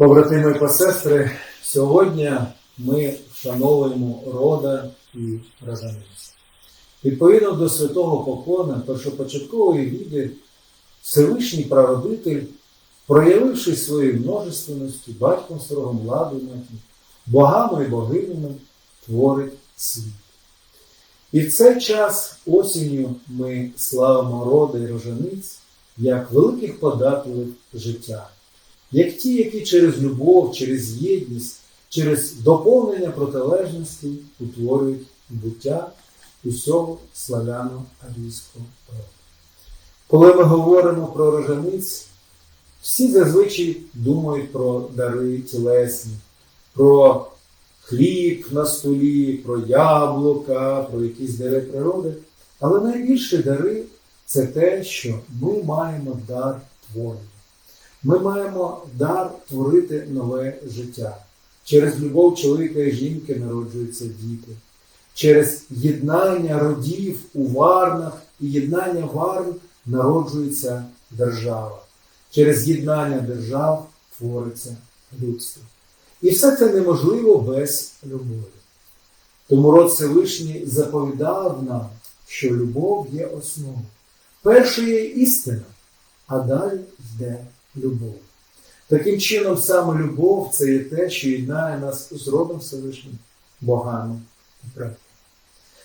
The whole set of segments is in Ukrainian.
Побратими і посестри, сьогодні ми вшановуємо рода і рожаниць. Відповідно до святого поклона першопочаткової віди, Всевишній прародитель, проявивши свої множественності, батьком старого ладунати, богами і богинями, творить світ. І в цей час осінню ми славимо рода і рожаниць як великих подателів життя як ті, які через любов, через єдність, через доповнення протилежності утворюють буття усього славяно-арійського роду. Коли ми говоримо про рожаниць, всі зазвичай думають про дари тілесні, про хліб на столі, про яблука, про якісь дари природи. Але найбільші дари це те, що ми маємо дар творення. Ми маємо дар творити нове життя. Через любов чоловіка і жінки народжуються діти. Через єднання родів у варнах і єднання варн народжується держава. Через єднання держав твориться людство. І все це неможливо без любові. Тому род Всевишній заповідав нам, що любов є основою. Першою є істина, а далі йде любов. Таким чином, саме любов це є те, що єднає нас з родом Всевишнім, богами і предками.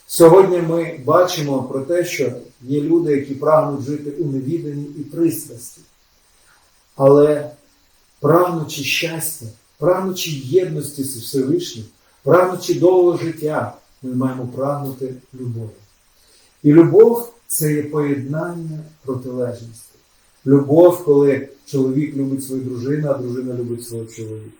Сьогодні ми бачимо про те, що є люди, які прагнуть жити у невіданні і пристрасті. Але прагнучи щастя, прагнучи єдності з Всевишнім, прагнучи довгого життя, ми маємо прагнути любові. І любов це є поєднання протилежності. Любов, коли чоловік любить свою дружину, а дружина любить свого чоловіка.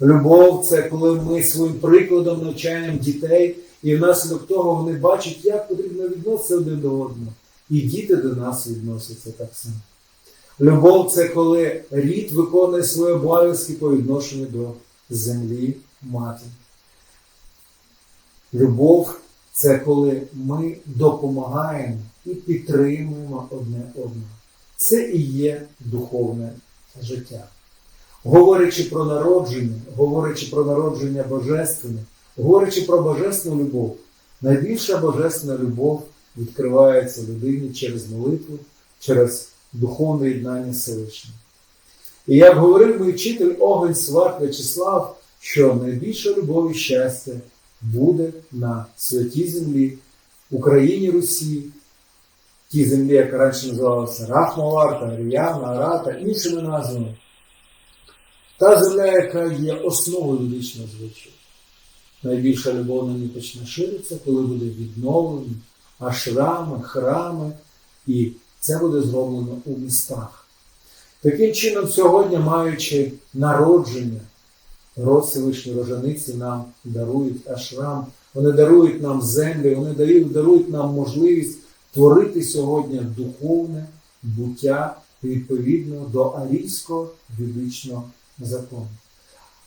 Любов це коли ми своїм прикладом навчаємо дітей, і внаслідок того вони бачать, як потрібно відноситися один до одного. І діти до нас відносяться так само. Любов це коли рід виконує свої обов'язки по відношенню до землі матері. Любов це коли ми допомагаємо і підтримуємо одне одного. Це і є духовне життя. Говорячи про народження, говорячи про народження божественне, говорячи про божественну любов, найбільша божественна любов відкривається людині через молитву, через духовне єднання Всевишнім. І як говорив мій вчитель Огонь Сват В'ячеслав, що найбільша любов і щастя буде на святій землі, Україні Русі, тій землі, яка раніше називалася Рахмаварта, Ріяна, Арата, іншими назвами. Та земля, яка є основою вічного звичаю. Найбільша любов на ній почне ширитися, коли буде відновлені ашрами, храми, і це буде зроблено у містах. Таким чином, сьогодні, маючи народження, род Всевишні рожаниці нам дарують ашрам, вони дарують нам землю, вони дарують нам можливість творити сьогодні духовне буття відповідно до арійського ведичного закону.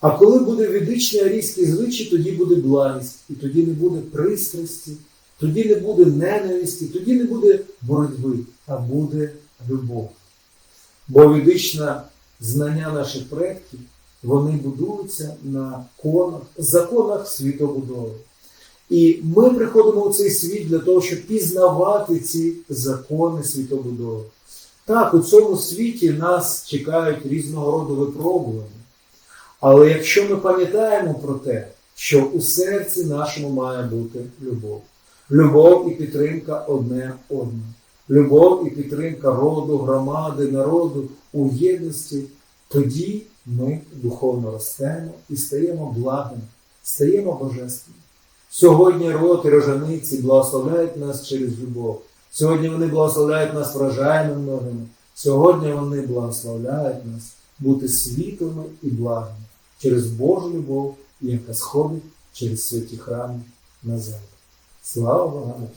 А коли буде ведичний арійський звичай, тоді буде благість, і тоді не буде пристрасті, тоді не буде ненависті, тоді не буде боротьби, а буде любов. Бо ведичне знання наших предків, вони будуються на конах, законах світобудови. І ми приходимо у цей світ для того, щоб пізнавати ці закони світобудови. Так, у цьому світі нас чекають різного роду випробування. Але якщо ми пам'ятаємо про те, що у серці нашому має бути любов, любов і підтримка одне одного, любов і підтримка роду, громади, народу у єдності, тоді ми духовно ростемо і стаємо благими, стаємо божественними. Сьогодні роти рожаниці благословляють нас через любов. Сьогодні вони благословляють нас врожайними многими. Сьогодні вони благословляють нас бути світлими і благими через Божу любов, яка сходить через святі храми на землю. Слава Богу!